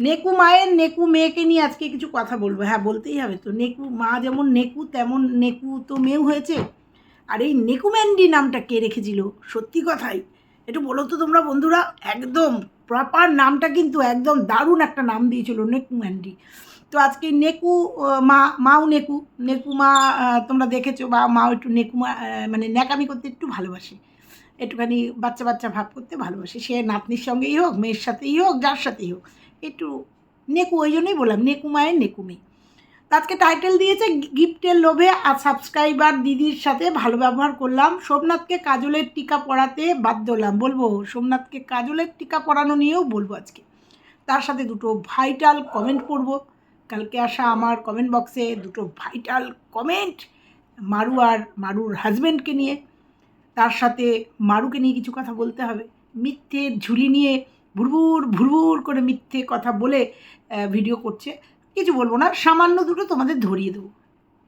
নেকু মায়ের নেকু মেয়েকে নিয়ে আজকে কিছু কথা বলব। হ্যাঁ বলতেই হবে তো। নেকু মা যেমন নেকু, তেমন নেকু তো মেয়েও হয়েছে। আর এই নেকুম্যান্ডি নামটা কে রেখেছিল? সত্যি কথাই। একটু বলো তো তোমরা বন্ধুরা। একদম প্রপার নামটা কিন্তু একদম দারুণ একটা নাম দিয়েছিল নেকুম্যান্ডি তো আজকে নেকু মা, মাও নেকু। নেকু মা তোমরা দেখেছ বা মাও একটু নেকু মা মানে ন্যাকামি করতে একটু ভালোবাসে। একটুখানি বাচ্চা বাচ্চা ভাব করতে ভালোবাসে। সে নাতনির সঙ্গেই হোক, মেয়ের সাথেই হোক, যার সাথেই হোক। একটু নেকু, ওই জন্যই বললাম, নেকু মায়ের নেকু মেয়ে আজকে টাইটেল দিয়েছে গিফটের লোভে আর সাবস্ক্রাইবার দিদির সাথে ভালো ব্যবহার করলাম। সোমনাথকে কাজলের টিকা পড়াতে বাধ্য হলাম, বলব, সোমনাথকে কাজলের টিকা পড়ানো নিয়েও বলব আজকে। তার সাথে দুটো ভাইটাল কমেন্ট করব কালকে আসা আমার কমেন্ট বক্সে দুটো ভাইটাল কমেন্ট মারু আর মারুর হাজব্যান্ডকে নিয়ে। তার সাথে মারুকে নিয়ে কিছু কথা বলতে হবে। মিথ্যে ঝুলি নিয়ে ভুরভুর ভুরভুর করে মিথ্যে কথা বলে ভিডিও করছে। কিছু বলব না, সামান্য দুটো তোমাদের ধরিয়ে দেবো।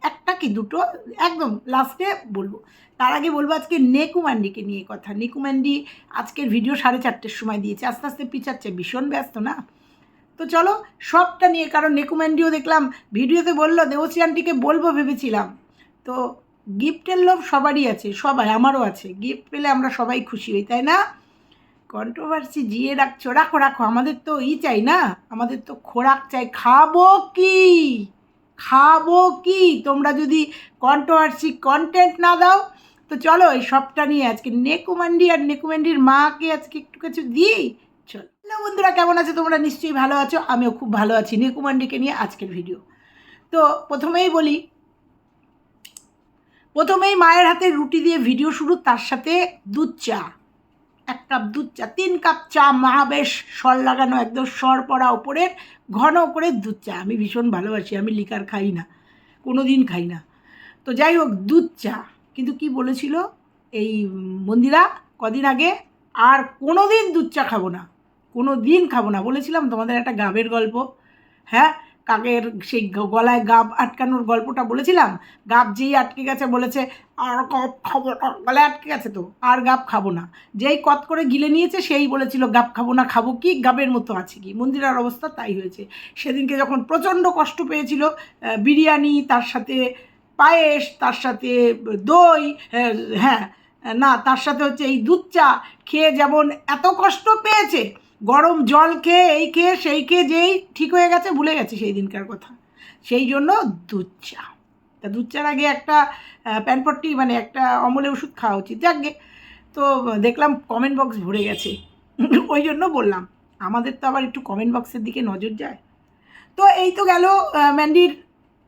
একটা কি দুটো? একদম লাস্টে বলব। তার আগে বলব আজকে নেকুম্যান্ডিকে নিয়ে কথা। নেকুম্যান্ডি আজকের ভিডিও সাড়ে চারটের সময় দিয়েছে। আস্তে আস্তে পিছাচ্ছে, ভীষণ ব্যস্ত না? তো চলো, সবটা নিয়ে, কারণ নেকুম্যান্ডিও দেখলাম ভিডিওতে বলল, দেবশ্রী আন্টিকে বলব ভেবেছিলাম। তো গিফটের লোভ সবারই আছে, সবাই, আমারও আছে। গিফট পেলে আমরা সবাই খুশি হই, তাই না? কন্ট্রোভার্সি জিয়ে রাখছো রাখো রাখো, আমাদের তো ই চাই না, আমাদের তো খোরাক চাই। খাব কি? খাব কি? তোমরা যদি কন্ট্রোভার্সি কন্টেন্ট না দাও, তো চলো এই সবটা নিয়ে আজকে নেকুমান্ডি আর নেকুমান্ডির মাকে আজকে একটু কিছু দিই চলো। হ্যালো বন্ধুরা, কেমন আছো তোমরা? নিশ্চয়ই ভালো আছো, আমিও খুব ভালো আছি নেকুমান্ডিকে নিয়ে আজকের ভিডিও তো প্রথমেই বলি, প্রথমেই মায়ের হাতে রুটি দিয়ে ভিডিও শুরু, তার সাথে দুধ চা। এক কাপ দুধ চা, তিন কাপ চা মা বেশ সর লাগানো একদম সর পড়া ওপরের, ঘন করে দুধ চা। আমি ভীষণ ভালোবাসি, আমি লিকার খাই না কোনো দিন খাই না। তো যাই হোক, দুধ চা। কিন্তু কি বলেছিল এই মন্দিরা কদিন আগে? আর কোনো দিন দুধ চা খাব না কোনো দিন খাব না। বলেছিলাম তোমাদের একটা গাবের গল্প। হ্যাঁ কাকের সেই গলায় গাব আটকানোর গল্পটা বলেছিলাম? গাব যেই আটকে গেছে বলেছে, আর গাব খাব গলায় আটকে গেছে তো, আর গাব খাব না। যেই কত করে গিলে নিয়েছে, সেই বলেছিল, গাব খাব না, খাব কি? গাবের মতো আছে কি? মন্দিরার অবস্থা তাই হয়েছে। সেদিনকে যখন প্রচণ্ড কষ্ট পেয়েছিল বিরিয়ানি, তার সাথে পায়েস, তার সাথে দই হ্যাঁ না, তার সাথে হচ্ছে এই দুধ চা, খেয়ে যেমন এত কষ্ট পেয়েছে গরম জল খেয়ে, এই খেয়ে, সেই খেয়ে, যেই ঠিক হয়ে গেছে, ভুলে গেছে সেই দিনকার কথা। সেই জন্য দুধ চা। তা দুধ চার আগে একটা প্যানপট্টি মানে একটা অমলে ওষুধ খাওয়া উচিত। যাকগে তো দেখলাম কমেন্ট বক্স ভরে গেছে। ওই জন্য বললাম, আমাদের তো আবার একটু কমেন্ট বক্সের দিকে নজর যায়। তো এই তো গেল ম্যান্ডির,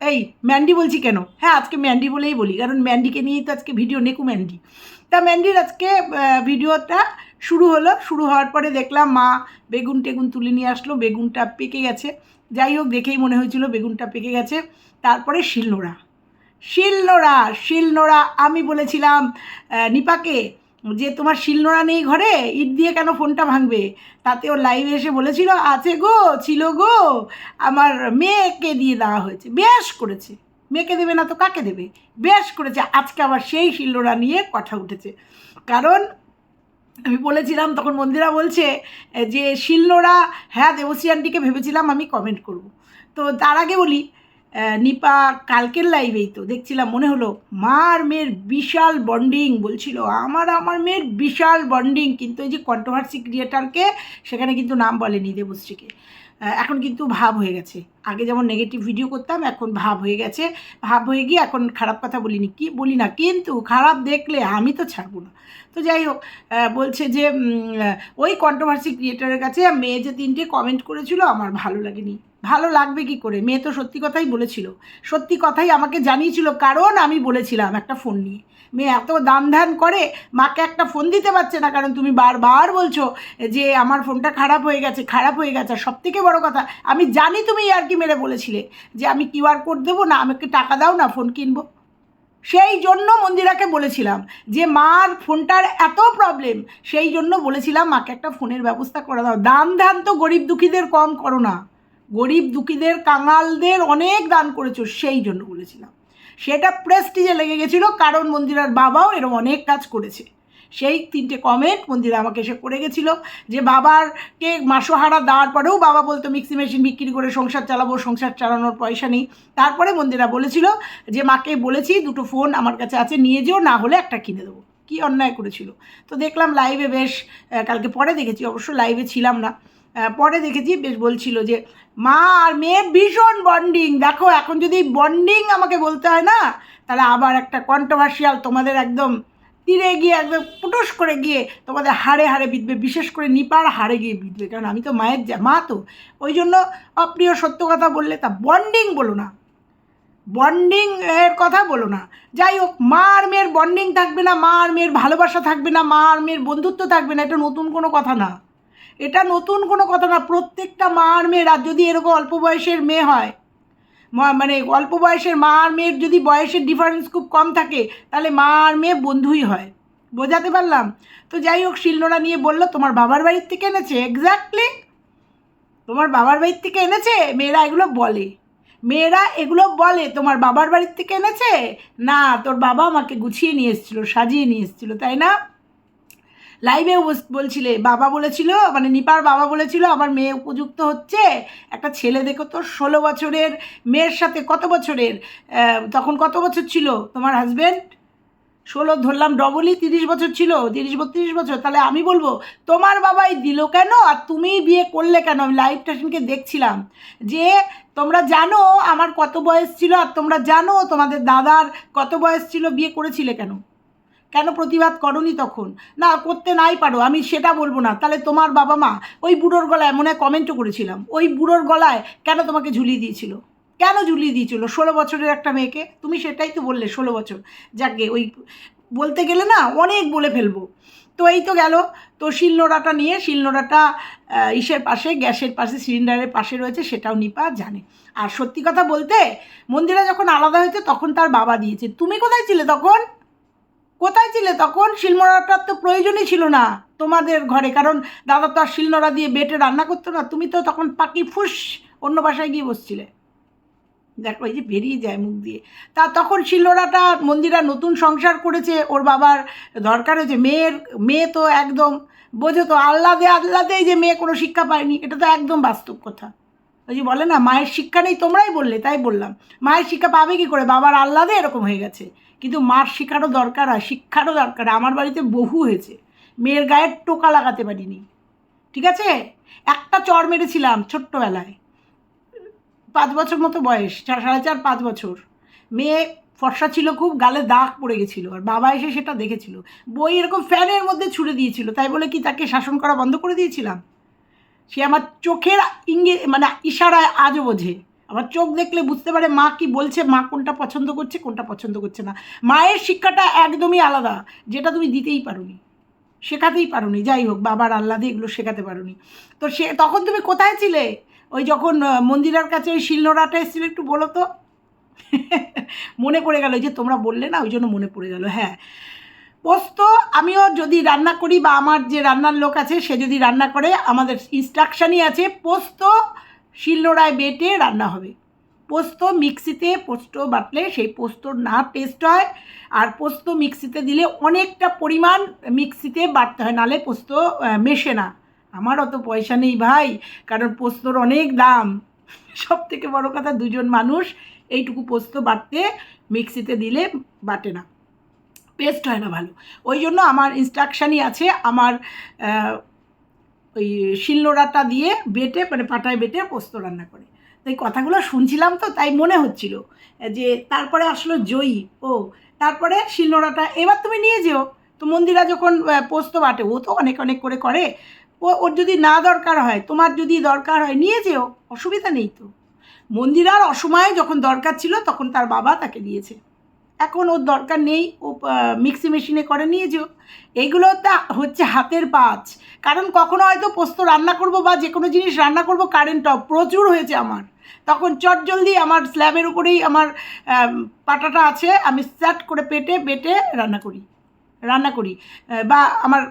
এই ম্যান্ডি বলছি কেন? হ্যাঁ আজকে ম্যান্ডি বলেই বলি, কারণ ম্যান্ডিকে নিয়েই তো আজকে ভিডিও নেকু ম্যান্ডি। তা ম্যান্ডির আজকে ভিডিওটা শুরু হলো। শুরু হওয়ার পরে দেখলাম মা বেগুন টেগুন তুলে নিয়ে আসলো। বেগুনটা পেকে গেছে। যাই হোক, দেখেই মনে হয়েছিল বেগুনটা পেকে গেছে। তারপরে শিলনোড়া। শিলনোড়া শিলনোড়া। আমি বলেছিলাম নিপাকে যে তোমার শিলনোড়া নেই ঘরে, ইট দিয়ে কেন ফোনটা ভাঙবে? তাতে ও লাইভে এসে বলেছিল, আছে গো, ছিল গো। আমার মেয়েকে দিয়ে দেওয়া হয়েছে। বেশ করেছে। মেয়েকে দেবে না তো কাকে দেবে? বেশ করেছে। আজকে আবার সেই শিলনোড়া নিয়ে কথা উঠেছে। কারণ আমি বলেছিলাম, তখন মন্দিরা বলছে যে শিলনোড়া হ্যাঁ দেবশ্রী আন্টিকে ভেবেছিলাম আমি কমেন্ট করব। তো তার আগে বলি নিপা কালকের লাইভেই তো, দেখছিলাম, মনে হলো, মার মেয়ের বিশাল বন্ডিং বলছিল। আমার আমার মেয়ের বিশাল বন্ডিং কিন্তু এই যে কন্ট্রোভার্সি ক্রিয়েটারকে সেখানে কিন্তু নাম বলেনি দেবশ্রীকে। এখন কিন্তু ভাব হয়ে গেছে। আগে যেমন নেগেটিভ ভিডিও করতাম, এখন ভাব হয়ে গেছে। ভাব হয়ে গিয়ে এখন খারাপ কথা বলিনি কি, বলি না। কিন্তু খারাপ দেখলে আমি তো ছাড়বো না। তো যাই হোক বলছে যে ওই কন্ট্রোভার্সি ক্রিয়েটারের কাছে মেয়ে যে তিনটে কমেন্ট করেছিল, আমার ভালো লাগেনি। ভালো লাগবে কি করে? মেয়ে তো সত্যি কথাই বলেছিল। সত্যি কথাই আমাকে জানিয়েছিল, কারণ আমি বলেছিলাম একটা ফোন নিয়ে। মেয়ে এত দান ধ্যান করে, মাকে একটা ফোন দিতে পারছে না, কারণ তুমি বারবার বলছো যে আমার ফোনটা খারাপ হয়ে গেছে, খারাপ হয়ে গেছে। সব থেকে বড় কথা, আমি জানি তুমি আর কি মেরে বলেছিলে যে আমি কিউআর কোড দেবো না, আমাকে টাকা দাও না, ফোন কিনবো। সেই জন্য মন্দিরাকে বলেছিলাম যে, মার ফোনটার এত প্রবলেম সেই জন্য বলেছিলাম মাকে একটা ফোনের ব্যবস্থা করে দাও। দান ধ্যান তো গরিব দুঃখীদের কম করো না। গরিব দুঃখীদের কাঙালদের অনেক দান করেছ, সেই জন্য বলেছিলাম। সেটা প্রেস্টিজে লেগে গেছিল, কারণ মন্দিরার বাবাও এরকম অনেক কাজ করেছে। সেই তিনটে কমেন্ট মন্দিরা আমাকে এসে করে গেছিল যে বাবারকে মাসোহারা দেওয়ার পরেও বাবা বলতো, মিক্সি মেশিন বিক্রি করে সংসার চালাবো, সংসার চালানোর পয়সা নেই। তারপরে মন্দিরা বলেছিল যে, মাকে বলেছি দুটো ফোন আমার কাছে আছে, নিয়ে যেও, না হলে একটা কিনে দেবো। কি অন্যায় করেছিল। তো দেখলাম লাইভে বেশ কালকে পরে দেখেছি, অবশ্য লাইভে ছিলাম না। পরে দেখেছি বেশ বলছিল যে, মা আর মেয়ের ভীষণ বন্ডিং দেখো, এখন যদি বন্ডিং আমাকে বলতে হয় না, তাহলে আবার একটা কন্ট্রোভার্সিয়াল তোমাদের একদম তীরে গিয়ে, একদম পুটুস করে গিয়ে তোমাদের হাড়ে হাড়ে বিঁধবে, বিশেষ করে নিপার হাড়ে গিয়ে বিঁধবে, কারণ আমি তো মায়ের মা তো। ওই জন্য অপ্রিয় সত্য কথা বললে তা বন্ডিং বলো না। বন্ডিং এর কথা বলো না। যাই হোক, মা আর মেয়ের বন্ডিং থাকবে না, মা আর মেয়ের ভালোবাসা থাকবে না, মা আর মেয়ের বন্ধুত্ব থাকবে না, এটা নতুন কোনো কথা না। এটা নতুন কোনো কথা না। প্রত্যেকটা মা আর মেয়ের যদি এরকম অল্প বয়সের মেয়ে হয় মানে অল্প বয়সের মা আর মেয়ের যদি বয়সের ডিফারেন্স খুব কম থাকে, তাহলে মা আর মেয়ে বন্ধুই হয়। বোঝাতে পারলাম? তো যাই হোক, শিলনোড়া নিয়ে বলল, তোমার বাবার বাড়ির থেকে এনেছে? এক্স্যাক্টলি তোমার বাবার বাড়ির থেকে এনেছে? মেয়েরা এগুলো বলে। মেয়েরা এগুলো বলে, তোমার বাবার বাড়ির থেকে এনেছে? না, তোর বাবা আমাকে গুছিয়ে নিয়ে এসেছিল, সাজিয়ে নিয়ে এসেছিল, তাই না? লাইভেও বলছিলে, বাবা বলেছিল মানে নিপার বাবা বলেছিল, আমার মেয়ে উপযুক্ত হচ্ছে, একটা ছেলে দেখো তো, ষোলো বছরের মেয়ের সাথে কত বছরের? তখন কত বছর ছিল তোমার হাজবেন্ড ষোলো, ধরলাম ডবলই তিরিশ বছর ছিল, তিরিশ, বত্রিশ বছর। তাহলে আমি বলব, তোমার বাবাই দিল কেন আর তুমি বিয়ে করলে কেন? আমি লাইভ স্টেশনকে দেখছিলাম। যে তোমরা জানো আমার কত বয়স ছিল আর তোমরা জানো তোমাদের দাদার কত বয়স ছিল, বিয়ে করেছিলে কেন? কেন প্রতিবাদ করনি তখন? না, করতে নাই পারো, আমি সেটা বলব না। তাহলে তোমার বাবা মা ওই বুড়োর গলায় মনে হয় কমেন্টও করেছিলাম। ওই বুড়োর গলায় কেন তোমাকে ঝুলিয়ে দিয়েছিল? কেন ঝুলিয়ে দিয়েছিল? ষোলো বছরের একটা মেয়েকে? তুমি সেটাই তো বললে, ষোলো বছর। যাকে ওই বলতে গেলে না অনেক বলে ফেলব। তো এই তো গেল। তো শিলনোড়াটা নিয়ে, শিলনোড়াটা ইসের পাশে, গ্যাসের পাশে, সিলিন্ডারের পাশে রয়েছে, সেটাও নিপা জানে। আর সত্যি কথা বলতে, মন্দিরা যখন আলাদা হয়েছে, তখন তার বাবা দিয়েছে। তুমি কোথায় ছিলে তখন? কোথায় ছিলে তখন? শিলনোড়াটার তো প্রয়োজনই ছিল না তোমাদের ঘরে, কারণ দাদা তো আর শিলনোড়া দিয়ে বেটে রান্না করতো না। তুমি তো তখন পাকি ফুস অন্য বাসায় গিয়ে বসছিলে। দেখো, এই যে বেরিয়ে যায় মুখ দিয়ে। তা তখন শিলনোড়াটা মন্দিরা নতুন সংসার করেছে, ওর বাবার দরকার হয়েছে, মেয়ের, মেয়ে তো একদম বোঝো তো, আহ্লাদে আহ্লাদেই যে মেয়ে কোনো শিক্ষা পায়নি, এটা তো একদম বাস্তব কথা। ওই যে বলে না, মায়ের শিক্ষা নেই, তোমরাই বললে, তাই বললাম। মায়ের শিক্ষা পাবে কি করে? বাবার আহ্লাদে এরকম হয়ে গেছে। কিন্তু মার শেখারও দরকার হয়, শিক্ষারও দরকার আমার বাড়িতে বহু হয়েছে। মেয়ের গায়ে টোকা লাগাতে পারিনি। ঠিক আছে? একটা চর মেরেছিলাম ছোট্টবেলায়। পাঁচ বছর মতো বয়স সাড়ে চার, পাঁচ বছর। মেয়ে ফর্সা ছিল খুব, গালে দাগ পড়ে গেছিল। আর বাবা এসে সেটা দেখেছিল। বই এরকম ফ্যানের মধ্যে ছুড়ে দিয়েছিল। তাই বলে কি তাকে শাসন করা বন্ধ করে দিয়েছিলাম? সে আমার চোখের ইঙ্গে মানে ইশারায় আজও বোঝে। আমার চোখ দেখলে বুঝতে পারে মা কি বলছে, মা কোনটা পছন্দ করছে, কোনটা পছন্দ করছে না। মায়ের শিক্ষাটা একদমই আলাদা, যেটা তুমি দিতেই পারোনি, শেখাতেই পারোনি। যাই হোক, বাবার আল্লাদে এগুলো শেখাতে পারোনি। তো সে, তখন তুমি কোথায় ছিলে? ওই যখন মন্দিরের কাছে ওই শিলনোড়াটা এসেছিল একটু বলো তো? মনে পড়ে গেল যে তোমরা বললে না, ওই জন্য মনে পড়ে গেল হ্যাঁ। পোস্ত আমিও যদি রান্না করি বা আমার যে রান্নার লোক আছে, সে যদি রান্না করে, আমাদের ইনস্ট্রাকশানই আছে, পোস্ত শিলনোড়ায় বেটে রান্না হবে। পোস্ত মিক্সিতে, পোস্ত বাটলে সেই পোস্তর না টেস্ট হয় আর পোস্ত মিক্সিতে দিলে অনেকটা পরিমাণ মিক্সিতে বাটতে হয়, নালে পোস্ত মেশে না। আমার অত পয়সা নেই ভাই, কারণ পোস্তর অনেক দাম। সব থেকে বড় কথা দুজন মানুষ এইটুকু পোস্ত বাটতে, মিক্সিতে দিলে বাটে না। পেস্ট হয় না ভালো। ওই জন্য আমার ইনস্ট্রাকশানই আছে, আমার ওই শিলনোড়াটা দিয়ে বেটে মানে পাটায় বেটে পোস্ত রান্না করে। তো এই কথাগুলো শুনছিলাম তো, তাই মনে হচ্ছিল যে তারপরে আসলো জয়ী। ও, তারপরে শিলনোড়াটা, এবার তুমি নিয়ে যেও। তো মন্দিরা যখন পোস্ত বাটে, ও তো অনেক অনেক করে করে। ও, ওর যদি না দরকার হয়, তোমার যদি দরকার হয়, নিয়ে যেও, অসুবিধা নেই তো। মন্দিরার অসময়ে যখন দরকার ছিল, তখন তার বাবা তাকে দিয়েছে। এখন ওর দরকার নেই, ও মিক্সি মেশিনে করে নিয়ে যেও। এইগুলো তা হচ্ছে হাতের পাঁচ। কারণ কখনো হয়তো পোস্ত রান্না করব বা যে কোনো জিনিস রান্না করব কারেন্ট অফ প্রচুর হয়েছে আমার। তখন চট জলদি আমার স্ল্যাবের উপরেই আমার পাটাটা আছে, আমি স্যাট করে পেটে বেটে রান্না করি রান্না করি বা আমার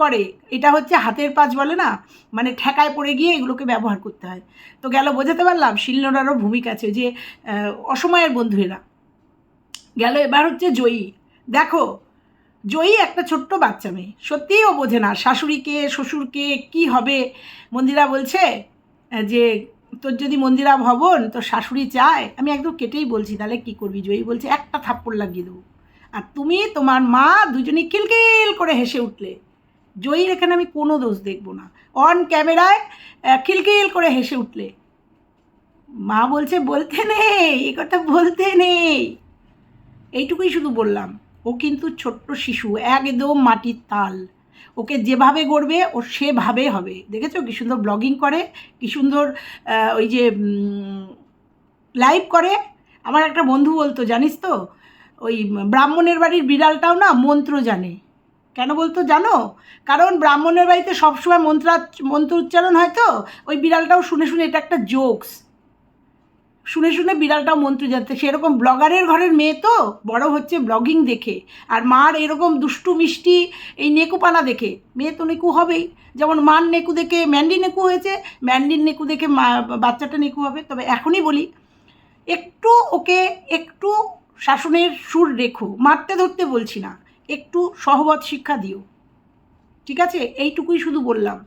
করে। এটা হচ্ছে হাতের পাঁচ বলে না মানে ঠেকায় পড়ে গিয়ে এগুলোকে ব্যবহার করতে হয়। তো গেল, বোঝাতে পারলাম শিলনোড়ারও ভূমিকা আছে যে অসময়ের বন্ধু এরা গেল এবার হচ্ছে জয়ী। দেখো, জয়ী একটা ছোট্ট বাচ্চা মেয়ে। সত্যিই ও বোঝে না শাশুড়িকে, শ্বশুরকে কি হবে। মন্দিরা বলছে যে তোর যদি মন্দিরা ভবন, তোর শাশুড়ি চায়, আমি একদম কেটেই বলছি, তাহলে কি করবি? জয়ী বলছে, একটা থাপ্পড় লাগিয়ে দেবো। আর তুমি তোমার মা দুজনেই খিলখিল করে হেসে উঠলে। জয়ীর এখানে আমি কোনো দোষ দেখব না। অন ক্যামেরায় খিলখিল করে হেসে উঠলে। মা বলছে, বলতে নেই, এ কথা বলতে নেই। এইটুকুই শুধু বললাম, ও কিন্তু ছোট্ট শিশু, একদম মাটির তাল। ওকে যেভাবে গড়বে, ও সেভাবে হবে। দেখেছ কি সুন্দর ব্লগিং করে, কি সুন্দর ওই যে লাইভ করে। আমার একটা বন্ধু বলতো, জানিস তো, ওই ব্রাহ্মণের বাড়ির বিড়ালটাও না মন্ত্র জানে। কেন বলতো জানো? কারণ ব্রাহ্মণের বাড়িতে সবসময় মন্ত্রা মন্ত্র উচ্চারণ হয় তো, ওই বিড়ালটাও শুনে শুনে এটা একটা জোকস শুনে শুনে বিড়ালটাও মন্ত্র জানতে, সেরকম ব্লগারের ঘরের মেয়ে তো, বড় হচ্ছে ব্লগিং দেখে। আর মার এরকম দুষ্টু মিষ্টি এই নেকুপানা দেখে, মেয়ে তো নেকু হবেই। যেমন মার নেকু দেখে ম্যান্ডি নেকু হয়েছে, ম্যান্ডির নেকু দেখে মা, বাচ্চাটা নেকু হবে। তবে এখনই বলি, একটু ওকে একটু শাসনের সুর রেখো, মারতে ধরতে বলছি না, একটু সহবত শিক্ষা দিও। ঠিক আছে? এইটুকুই শুধু বললাম।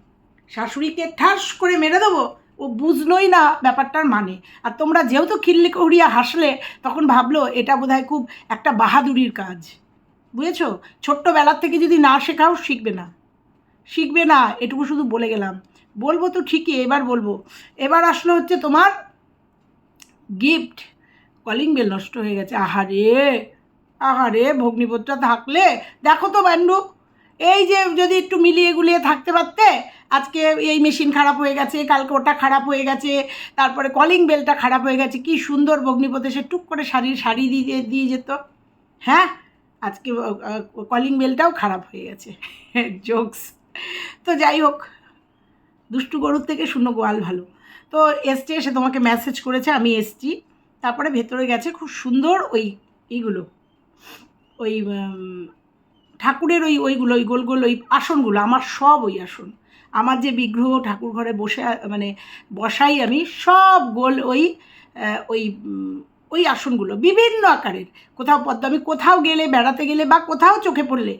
শাশুড়িকে ঠাস করে মেরে দেবো ও বুঝলোই না ব্যাপারটার মানে। আর তোমরা যেহেতু খিল্লি কৌড়িয়া হাসলে, তখন ভাবলো এটা বোধহয় খুব একটা বাহাদুরির কাজ। বুঝেছ? ছোট্টবেলার থেকে যদি না শেখাও, শিখবে না। শিখবে না, এটুকু শুধু বলে গেলাম। বলব তো ঠিকই, এবার বলব। এবার আসলো হচ্ছে তোমার গিফট কলিং বেল নষ্ট হয়ে গেছে। আহারে! আহারে! ভগ্নিপত্রা থাকলে। দেখো তো, ব্যান্ডু, এই যে যদি একটু মিলিয়ে গুলিয়ে থাকতে পারতে আজকে এই মেশিন খারাপ হয়ে গেছে, কালকে ওটা খারাপ হয়ে গেছে, তারপরে কলিং বেলটা খারাপ হয়ে গেছে, কি সুন্দর সে টুক করে শাড়ি শাড়ি দিয়ে দিয়ে যেত। হ্যাঁ? আজকে কলিং বেলটাও খারাপ হয়ে গেছে। জোকস তো যাই হোক, দুষ্টু গরুর থেকে শূন্য গোয়াল ভালো। তো এসছে, এসে তোমাকে মেসেজ করেছে, আমি এসছি। তারপরে ভেতরে গেছে খুব সুন্দর ওই এইগুলো। ওই ঠাকুরের ওই, ওইগুলো, ওই গোল গোল ওই আসনগুলো, আমার সব ওই আসন। আমার যে বিগ্রহ ঠাকুর ঘরে বসে মানে বসাই আমি, সব গোল ওই ওই ওই আসনগুলো, বিভিন্ন আকারের। কোথাও পদ্ম, আমি কোথাও গেলে, বেড়াতে গেলে বা কোথাও চোখে পড়লে,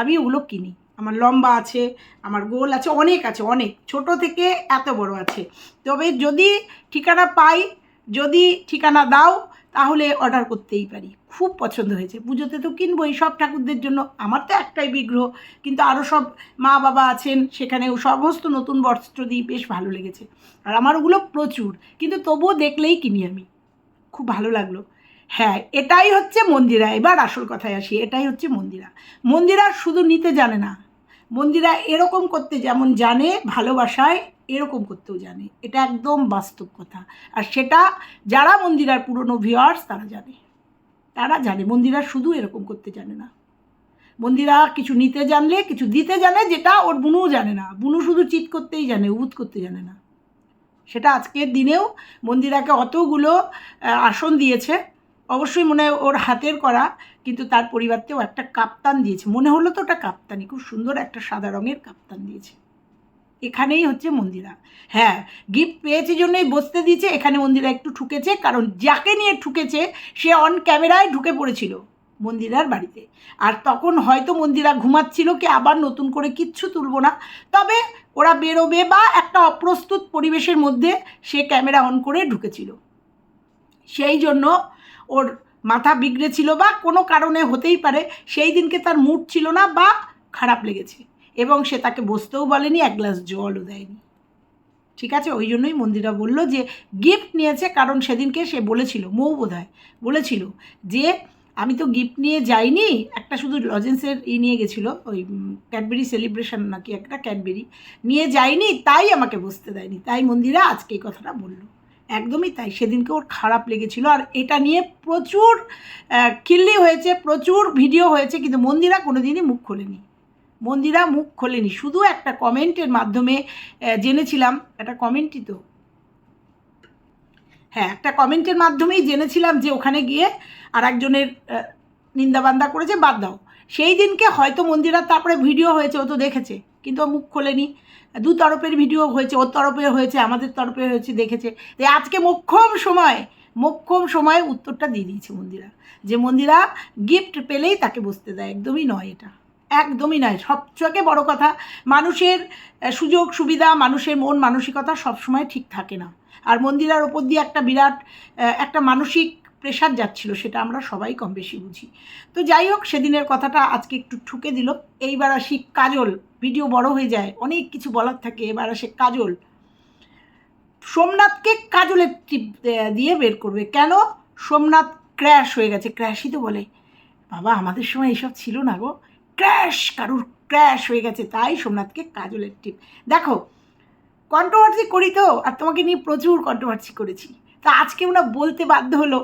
আমি ওগুলো কিনি। আমার লম্বা আছে, আমার গোল আছে, অনেক আছে, অনেক। ছোট থেকে এত বড় আছে। তবে যদি ঠিকানা পাই, যদি ঠিকানা দাও তাহলে অর্ডার করতেই পারি। খুব পছন্দ হয়েছে। পুজোতে তো কিনবোই, সব ঠাকুরদের জন্য। আমার তো একটাই বিগ্রহ, কিন্তু আরও সব মা বাবা আছেন, সেখানেও সমস্ত নতুন বস্ত্র দিই বেশ ভালো লেগেছে। আর আমার ওগুলো প্রচুর, কিন্তু তবুও দেখলেই কিনি আমি। খুব ভালো লাগল। হ্যাঁ এটাই হচ্ছে মন্দিরা। এবার আসল কথায় আসি, এটাই হচ্ছে মন্দিরা। মন্দিরা শুধু নিতে জানে না। মন্দিরা এরকম করতে যেমন জানে, ভালোবাসায় এরকম করতেও জানে। এটা একদম বাস্তব কথা। আর সেটা যারা মন্দিরার পুরনো ভিওয়ার্স তারা জানে। তারা জানে, মন্দিরা শুধু এরকম করতে জানে না। মন্দিরা কিছু নিতে জানলে, কিছু দিতে জানে, যেটা ওর বুনুও জানে না। বুনু শুধু চিৎ করতেই জানে উবুত করতে জানে না। সেটা আজকের দিনেও মন্দিরাকে অতগুলো আসন দিয়েছে। অবশ্যই মনে হয় ওর হাতের করা, কিন্তু তার পরিবর্তেও একটা কাপ্তান দিয়েছে। মনে হলো তো ওটা কাপ্তানি। খুব সুন্দর একটা সাদা রঙের কাপ্তান দিয়েছে। এখানেই হচ্ছে মন্দিরা। হ্যাঁ গিফট পেয়েছে জন্যই বসতে দিয়েছে, এখানে মন্দিরা একটু ঠুকেছে, কারণ যাকে নিয়ে ঠুকেছে, সে অন ক্যামেরায় ঢুকে পড়েছিল মন্দিরার বাড়িতে। আর তখন হয়তো মন্দিরা ঘুমাচ্ছিল কি আবার নতুন করে কিচ্ছু তুলবো না। তবে ওরা বেরোবে বা একটা অপ্রস্তুত পরিবেশের মধ্যে সে ক্যামেরা অন করে ঢুকেছিল। সেই জন্য ওর মাথা বিগড়েছিল বা কোনো কারণে হতেই পারে, সেই দিনকে তার মুড ছিল না বা খারাপ লেগেছে। এবং সে তাকে বসতেও বলেনি, এক গ্লাস জলও দেয়নি। ঠিক আছে? ওই জন্যই মন্দিরা বলল যে গিফট নিয়েছে কারণ সেদিনকে সে বলেছিল, মৌ বোধ বলেছিল যে, আমি তো গিফট নিয়ে যাইনি, একটা শুধু লজেন্সের ই নিয়ে গেছিল, ওই ক্যাডবেরি সেলিব্রেশন নাকি একটা ক্যাডবেরি নিয়ে যাইনি, তাই আমাকে বসতে দেয়নি। তাই মন্দিরা আজকে এই কথাটা বলল। একদমই তাই, সেদিনকে ওর খারাপ লেগেছিল আর এটা নিয়ে প্রচুর কিল্লি হয়েছে, প্রচুর ভিডিও হয়েছে, কিন্তু মন্দিরা কোনো দিনই মুখ খোলেনি। মন্দিরা মুখ খোলেনি, শুধু একটা কমেন্টের মাধ্যমে জেনেছিলাম, একটা কমেন্টই তো। হ্যাঁ একটা কমেন্টের মাধ্যমেই জেনেছিলাম যে ওখানে গিয়ে আর একজনের নিন্দাবান্দা করেছে, বাদ দাও। সেই দিনকে হয়তো মন্দিরা তারপরে ভিডিও হয়েছে, ও তো দেখেছে, কিন্তু মুখ খোলেনি। দু তরফের ভিডিও হয়েছে, ওর তরফে হয়েছে, আমাদের তরফে হয়েছে, দেখেছে। তো আজকে মোক্ষম সময়, মোক্ষম সময়ে উত্তরটা দিয়ে দিয়েছে মন্দিরা। যে মন্দিরা গিফট পেলেই তাকে বসতে দেয়, একদমই নয় এটা। একদমই নয়। সবচেয়ে বড় কথা, মানুষের সুযোগ, সুবিধা, মানুষের মন, মানসিকতা সবসময় ঠিক থাকে না। আর মন্দিরার ওপর দিয়ে একটা বিরাট একটা মানসিক প্রেশার যাচ্ছিল, সেটা আমরা সবাই কম বেশি বুঝি। তো যাই হোক, সেদিনের কথাটা আজকে একটু ঠুকে দিল। এইবার আসি কাজল। ভিডিও বড় হয়ে যায়, অনেক কিছু বলার থাকে। এবার আসে কাজল। সোমনাথকে কাজলের টিপ দিয়ে বের করবে। কেন? সোমনাথ ক্র্যাশ হয়ে গেছে। ক্র্যাশই তো বলে, বাবা, আমাদের সময় এইসব ছিল না গো। ক্র্যাশ কারুর ক্র্যাশ হয়ে গেছে, তাই সোমনাথকে কাজলের টিপ দেখো কন্ট্রোভার্সি করি তো, আর তোমাকে নিয়ে প্রচুর কন্ট্রোভার্সি করেছি। তা আজকেও না বলতে বাধ্য হলো,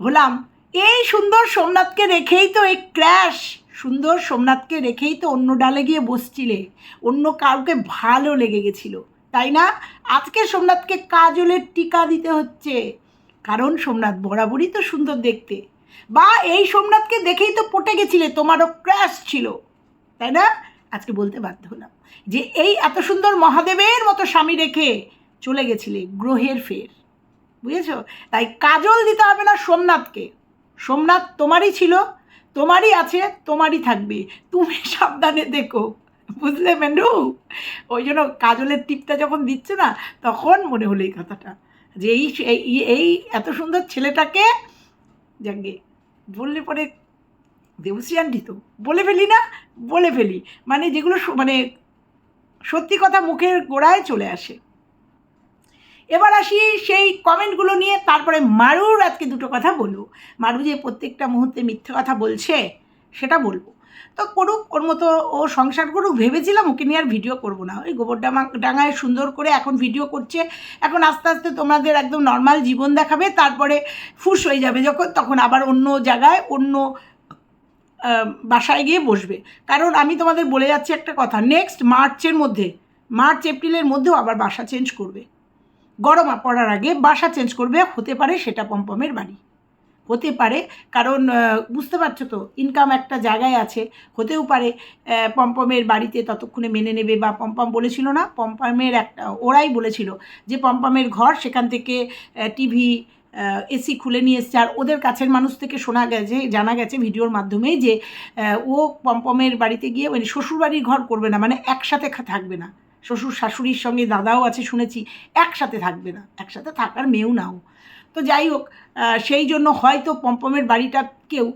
হলাম, এই সুন্দর সোমনাথকে রেখেই তো এই ক্র্যাশ সুন্দর সোমনাথকে রেখেই তো অন্য ডালে গিয়ে বসছিলে, অন্য কাউকে ভালো লেগে গেছিল, তাই না? আজকে সোমনাথকে কাজলের টিকা দিতে হচ্ছে, কারণ সোমনাথ বরাবরই তো সুন্দর দেখতে। বা এই সোমনাথকে দেখেই তো পটে গেছিলে, তোমারও ক্র্যাশ ছিল। তাই না? আজকে বলতে বাধ্য হলাম যে এই এত সুন্দর মহাদেবের মতো স্বামী রেখে চলে গেছিলে গ্রহের ফের। বুঝেছ? তাই কাজল দিতে হবে না সোমনাথকে। সোমনাথ তোমারই ছিল, তোমারই আছে, তোমারই থাকবে। তুমি সাবধানে দেখো। বুঝলে মেন্ডু? ওই জন্য কাজলের টিপটা যখন দিচ্ছে না, তখন মনে হলো এই কথাটা। যে এই এই- এত সুন্দর ছেলেটাকে যাকে বললে পরে দেবশ্রী আন্টি তো, বলে ফেলি না, বলে ফেলি। মানে যেগুলো মানে সত্যি কথা মুখের গোড়ায় চলে আসে। এবার আসি সেই কমেন্টগুলো নিয়ে, তারপরে মারুর আজকে দুটো কথা বলব। মারু যে প্রত্যেকটা মুহূর্তে মিথ্যে কথা বলছে, সেটা বলব। তো করুক, ওর মতো ও সংসার করুক, ভেবেছিলাম ওকে নিয়ে আর ভিডিও করব না। ওই গোবর ডাঙা, ডাঙায় সুন্দর করে এখন ভিডিও করছে। এখন আস্তে আস্তে তোমাদের একদম নর্মাল জীবন দেখাবে, তারপরে ফুস হয়ে যাবে যখন, তখন আবার অন্য জায়গায়, অন্য বাসায় গিয়ে বসবে। কারণ আমি তোমাদের বলে যাচ্ছি একটা কথা নেক্সট মার্চের মধ্যে, মার্চ, এপ্রিলের মধ্যেও আবার বাসা চেঞ্জ করবে। গরম পড়ার আগে বাসা চেঞ্জ করবে, হতে পারে সেটা পম্পমের বাড়ি। হতে পারে। কারণ বুঝতে পারছ তো ইনকাম একটা জায়গায় আছে, হতেও পারে পম্পমের বাড়িতে ততক্ষণে মেনে নেবে বা পম্পম বলেছিল না, পম্পমের একটা ওরাই বলেছিল যে পম্পমের ঘর সেখান থেকে টিভি এসি খুলে নিয়ে এসছে। আর ওদের কাছের মানুষ থেকে শোনা গেছে, জানা গেছে ভিডিওর মাধ্যমে যে ও পম্পমের বাড়িতে গিয়ে মানে শ্বশুরবাড়ির ঘর করবে না মানে একসাথে থাকবে না। শ্বশুর শাশুড়ির সঙ্গে দাদাও আছে শুনেছি, একসাথে থাকবে না। একসাথে থাকার মেয়েও নাও। তো যাই হোক সেই জন্য হয়তো পম্পমের বাড়িটাকেও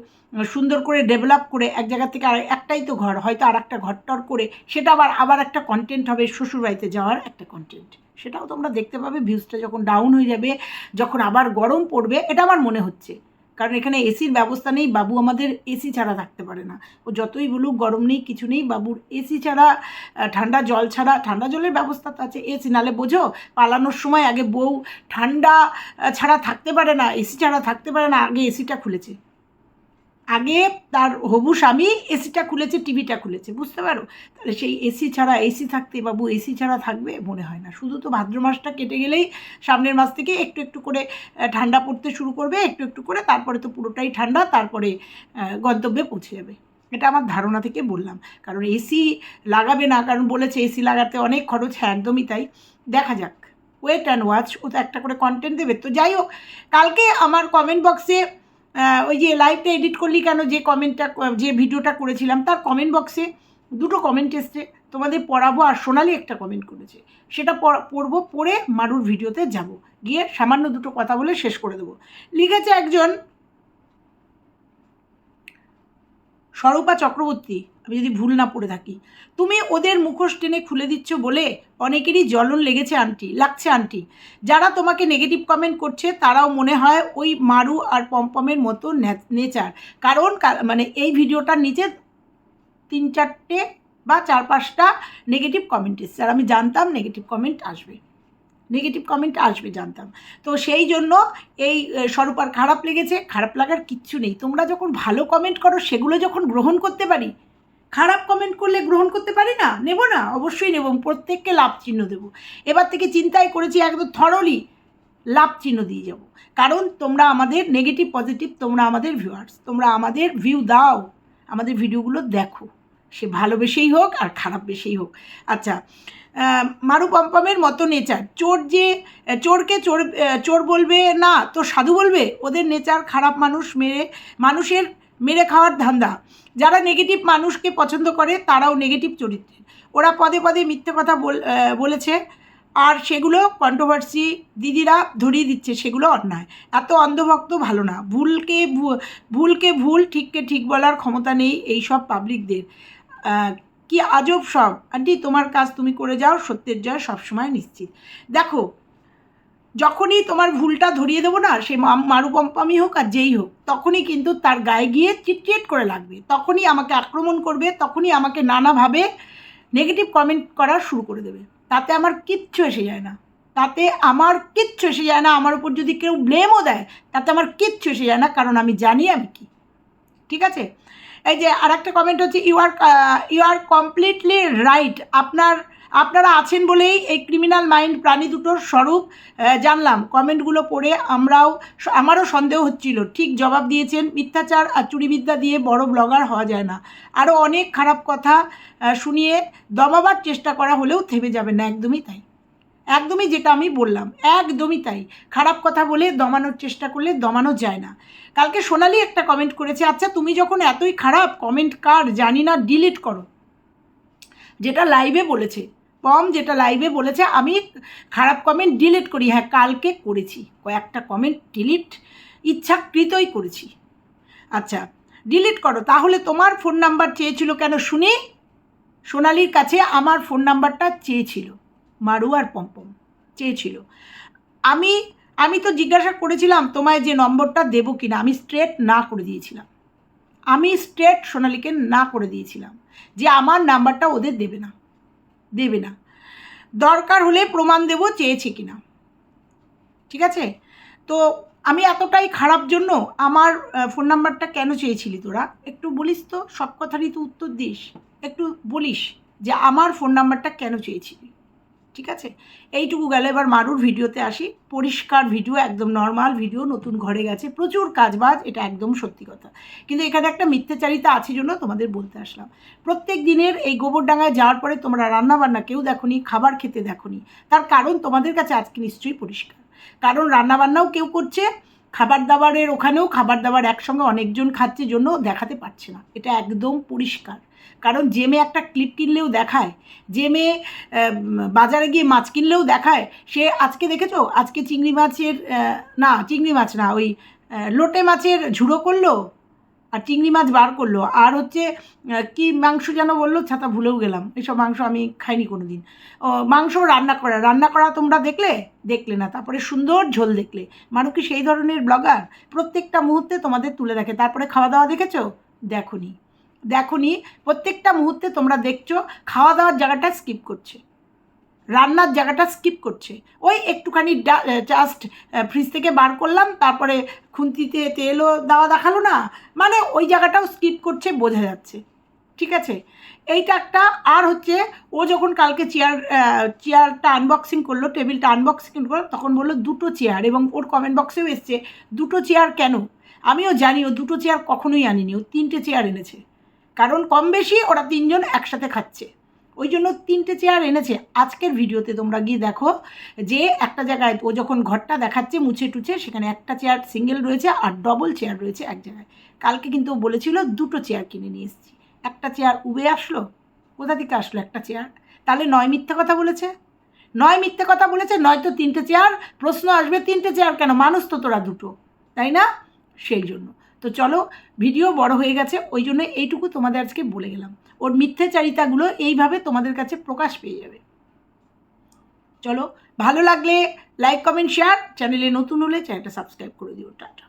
সুন্দর করে ডেভেলপ করে এক জায়গা থেকে আর একটাই তো ঘর, হয়তো আর একটা ঘরটর করে সেটা আবার আবার একটা কন্টেন্ট হবে শ্বশুরবাড়িতে যাওয়ার একটা কন্টেন্ট সেটাও তোমরা দেখতে পাবে ভিউজটা যখন ডাউন হয়ে যাবে, যখন আবার গরম পড়বে, এটা আমার মনে হচ্ছে। কারণ এখানে এসির ব্যবস্থা নেই, বাবু আমাদের এসি ছাড়া থাকতে পারে না। ও যতই বলুক, গরম নেই, কিছু নেই, বাবুর এসি ছাড়া ঠান্ডা জল ছাড়া, ঠান্ডা জলের ব্যবস্থা তো আছে এসি নালে বোঝো, পালানোর সময় আগে বউ ঠান্ডা ছাড়া থাকতে পারে না এসি ছাড়া থাকতে পারে না, আগে এসিটা খুলেছে। আগে তার হবু স্বামী এসিটা খুলেছে, টিভিটা খুলেছে, বুঝতে পারো? তাহলে সেই এসি ছাড়া এসি থাকতে বাবু এসি ছাড়া থাকবে মনে হয় না। শুধু তো ভাদ্র মাসটা কেটে গেলেই সামনের মাস থেকে একটু একটু করে ঠান্ডা পড়তে শুরু করবে, একটু একটু করে, তারপরে তো পুরোটাই ঠান্ডা, তারপরে গন্তব্যে পৌঁছে যাবে। এটা আমার ধারণা থেকে বললাম। কারণ এসি লাগাবে না, কারণ বলেছে এসি লাগাতে অনেক খরচ হ্যাঁ একদমই তাই। দেখা যাক। ওয়েট অ্যান্ড ওয়াচ ও তো একটা করে কন্টেন্ট দেবে। তো যাই হোক, কালকে আমার কমেন্ট বক্সে ওই যে লাইভটা এডিট করলি কেন? যে কমেন্টটা যে ভিডিওটা করেছিলাম, তার কমেন্ট বক্সে দুটো কমেন্ট এসছে। তোমাদের পড়াবো আর সোনালি একটা কমেন্ট করেছে। সেটা পড়- পড়ব, পড়ে মারুর ভিডিওতে যাব। গিয়ে সামান্য দুটো কথা বলে শেষ করে দেবো। লিখেছে একজন স্বরূপা চক্রবর্তী, আমি যদি ভুল না পড়ে থাকি। তুমি ওদের মুখোশ টেনে খুলে দিচ্ছ বলে অনেকেরই জ্বলন লেগেছে, আন্টি, লাগছে, আন্টি। যারা তোমাকে নেগেটিভ কমেন্ট করছে, তারাও মনে হয় ওই মারু আর পম্পমের মতো নেচার। কারণ মানে এই ভিডিওটার নিচে তিন চারটে বা চার পাঁচটা নেগেটিভ কমেন্ট এসছে। আর আমি জানতাম নেগেটিভ কমেন্ট আসবে। নেগেটিভ কমেন্ট আসবে, জানতাম। তো সেই জন্য এই স্বরূপার খারাপ লেগেছে, খারাপ লাগার কিচ্ছু নেই। তোমরা যখন ভালো কমেন্ট করো, সেগুলো যখন গ্রহণ করতে পারি, খারাপ কমেন্ট করলে গ্রহণ করতে পারি না? নেব না? অবশ্যই নেব প্রত্যেককে লাভ চিহ্ন দেবো। এবার থেকে চিন্তাই করেছি, একদম থরলি লাভ চিহ্ন দিয়ে যাব। কারণ তোমরা আমাদের নেগেটিভ পজিটিভ তোমরা আমাদের ভিউয়ার্স তোমরা আমাদের ভিউ দাও। আমাদের ভিডিওগুলো দেখো। সে ভালোবেসেই হোক আর খারাপ বেশেই হোক। আচ্ছা মারু পম্পমের মতো নেচার। চোর যে, চোরকে চোর চোর বলবে, না তো সাধু বলবে? ওদের নেচার খারাপ মানুষ মেরে, মানুষের মেরে খাওয়ার ধান্দা। যারা নেগেটিভ মানুষকে পছন্দ করে, তারাও নেগেটিভ চরিত্রের। ওরা পদে পদে মিথ্যে কথা বল বলেছে, আর সেগুলো কন্ট্রোভার্সি দিদিরা ধরিয়ে দিচ্ছে, সেগুলো অন্যায়। এত অন্ধভক্ত ভালো না। ভুলকে ভুলকে ভুল, ঠিককে ঠিক বলার ক্ষমতা নেই এই সব পাবলিকদের কি আজব সব। আন্টি, তোমার কাজ তুমি করে যাও, সত্যের জয় সবসময় নিশ্চিত। দেখো, যখনই তোমার ভুলটা ধরিয়ে দেবো না, সে মা- মারু পম্পামি হোক আর যেই হোক, তখনই কিন্তু তার গায়ে গিয়ে চিটচিট করে লাগবে। তখনই আমাকে আক্রমণ করবে, তখনই আমাকে নানাভাবে নেগেটিভ কমেন্ট করা শুরু করে দেবে। তাতে আমার কিচ্ছু এসে যায় না। তাতে আমার কিচ্ছু এসে যায় না। আমার উপর যদি কেউ ব্লেমও দেয়, তাতে আমার কিচ্ছু এসে যায় না, কারণ আমি জানি আমি কি। ঠিক আছে? এই যে আর একটা কমেন্ট হচ্ছে you are you are completely right আপনার, আপনারা আছেন বলেই এই ক্রিমিনাল মাইন্ড প্রাণী দুটোর স্বরূপ জানলাম। কমেন্টগুলো পড়ে আমরাও আমারও সন্দেহ হচ্ছিল। ঠিক জবাব দিয়েছেন, মিথ্যাচার আর চুরিবিদ্যা দিয়ে বড় ব্লগার হওয়া যায় না। আরও অনেক খারাপ কথা শুনিয়ে দমাবার চেষ্টা করা হলেও থেমে যাবে না, একদমই তাই। একদমই যেটা আমি বললাম, একদমই তাই। খারাপ কথা বলে দমানোর চেষ্টা করলে দমানো যায় না। কালকে সোনালি একটা কমেন্ট করেছে আচ্ছা তুমি যখন এতই খারাপ কমেন্ট কার? জানি না ডিলিট করো। যেটা লাইভে বলেছে পম যেটা লাইভে বলেছে, আমি খারাপ কমেন্ট ডিলিট করি। হ্যাঁ কালকে করেছি। কয়েকটা কমেন্ট ডিলিট ইচ্ছাকৃতই করেছি। আচ্ছা ডিলিট করো। তাহলে তোমার ফোন নাম্বার চেয়েছিল কেন শুনি? সোনালির কাছে আমার ফোন নাম্বারটা চেয়েছিল। মারু আর পম্পম, চেয়েছিল। আমি আমি তো জিজ্ঞাসা করেছিলাম তোমায় যে নম্বরটা দেবো কিনা, আমি স্ট্রেট না করে দিয়েছিলাম। আমি স্ট্রেট সোনালিকে না করে দিয়েছিলাম যে আমার নাম্বারটা ওদের দেবে না দেবে না। দরকার হলে প্রমাণ দেব চেয়েছে কিনা। ঠিক আছে? তো আমি এতটাই খারাপ জন্য আমার ফোন নাম্বারটা কেন চেয়েছিলি তোরা? একটু বলিস তো, সব কথারই তো উত্তর দিস। একটু বলিস যে আমার ফোন নাম্বারটা কেন চেয়েছিলি? ঠিক আছে? এইটুকু গেল। এবার মারুর ভিডিওতে আসি। পরিষ্কার ভিডিও, একদম নর্মাল ভিডিও, নতুন ঘরে গেছে। প্রচুর কাজবাজ, এটা একদম সত্যি কথা। কিন্তু এখানে একটা মিথ্যাচারিতা আছে জন্য তোমাদের বলতে আসলাম। প্রত্যেক দিনের এই গোবরডাঙ্গায় যাওয়ার পরে তোমরা রান্নাবান্না কেউ দেখোনি, খাবার খেতে দেখোনি। তার কারণ তোমাদের কাছে আজকে নিশ্চয়ই পরিষ্কার। কারণ রান্নাবান্নাও কেউ করছে খাবার দাবারের ওখানেও খাবার দাবার একসঙ্গে অনেকজন খাচ্ছে জন্য দেখাতে পারছে না। এটা একদম পরিষ্কার। কারণ মেয়ে একটা ক্লিপ কিনলেও দেখায় মেয়ে বাজারে গিয়ে মাছ কিনলেও দেখায়, সে আজকে দেখেছ? আজকে চিংড়ি মাছের না, চিংড়ি মাছ না, ওই লোটে মাছের ঝুড়ো করল আর চিংড়ি মাছ বার করল। আর হচ্ছে কি মাংস যেন বলল, ছাতা ভুলেও গেলাম। এসব মাংস আমি খাইনি কোনো দিন মাংস রান্না করা রান্না করা তোমরা দেখলে? দেখলে না, তারপরে সুন্দর ঝোল দেখলে। মানুষ কি সেই ধরনের ব্লগার প্রত্যেকটা মুহূর্তে তোমাদের তুলে দেখে। তারপরে খাওয়া দাওয়া দেখেছ দেখোনি দেখোনি প্রত্যেকটা মুহূর্তে তোমরা দেখছ খাওয়া দাওয়ার জায়গাটা স্কিপ করছে। রান্নার জায়গাটা স্কিপ করছে। ওই একটুখানি জাস্ট ফ্রিজ থেকে বার করলাম, তারপরে খুন্তিতে তেলও দেওয়া দেখাল না মানে ওই জায়গাটাও স্কিপ করছে বোঝা যাচ্ছে। ঠিক আছে? এইটা একটা, আর হচ্ছে, ও যখন কালকে চেয়ার চেয়ারটা আনবক্সিং করল টেবিলটা আনবক্সিং করল, তখন বলল, দুটো চেয়ার এবং ওর কমেন্ট বক্সেও এসছে, দুটো চেয়ার কেন? আমিও জানি, ও দুটো চেয়ার কখনোই আনিনি, ও তিনটে চেয়ার এনেছে। কারণ কম বেশি ওরা তিনজন একসাথে খাচ্ছে। ওই জন্য তিনটে চেয়ার এনেছে। আজকের ভিডিওতে তোমরা গিয়ে দেখো যে একটা জায়গায় ও যখন ঘরটা দেখাচ্ছে, মুছে টুছে, সেখানে একটা চেয়ার সিঙ্গেল রয়েছে আর ডবল চেয়ার রয়েছে এক জায়গায়। কালকে কিন্তু ও বলেছিল দুটো চেয়ার কিনে নিয়ে এসেছি। একটা চেয়ার উবে আসলো? কোথা থেকে আসলো একটা চেয়ার? তাহলে নয় মিথ্যে কথা বলেছে? নয় মিথ্যে কথা বলেছে, নয়তো তিনটে চেয়ার? প্রশ্ন আসবে তিনটে চেয়ার কেন? মানুষ তো তোরা দুটো, তাই না? সেই জন্য। তো চলো, ভিডিও বড় হয়ে গেছে, ওই জন্য এইটুকু তোমাদের আজকে বলে গেলাম। ওর মিথ্যাচারিতাগুলো এইভাবে তোমাদের কাছে প্রকাশ পেয়ে যাবে। চলো, ভালো লাগলে লাইক কমেন্ট শেয়ার চ্যানেলে নতুন হলে চ্যানেলটা সাবস্ক্রাইব করে দিও, টাটা।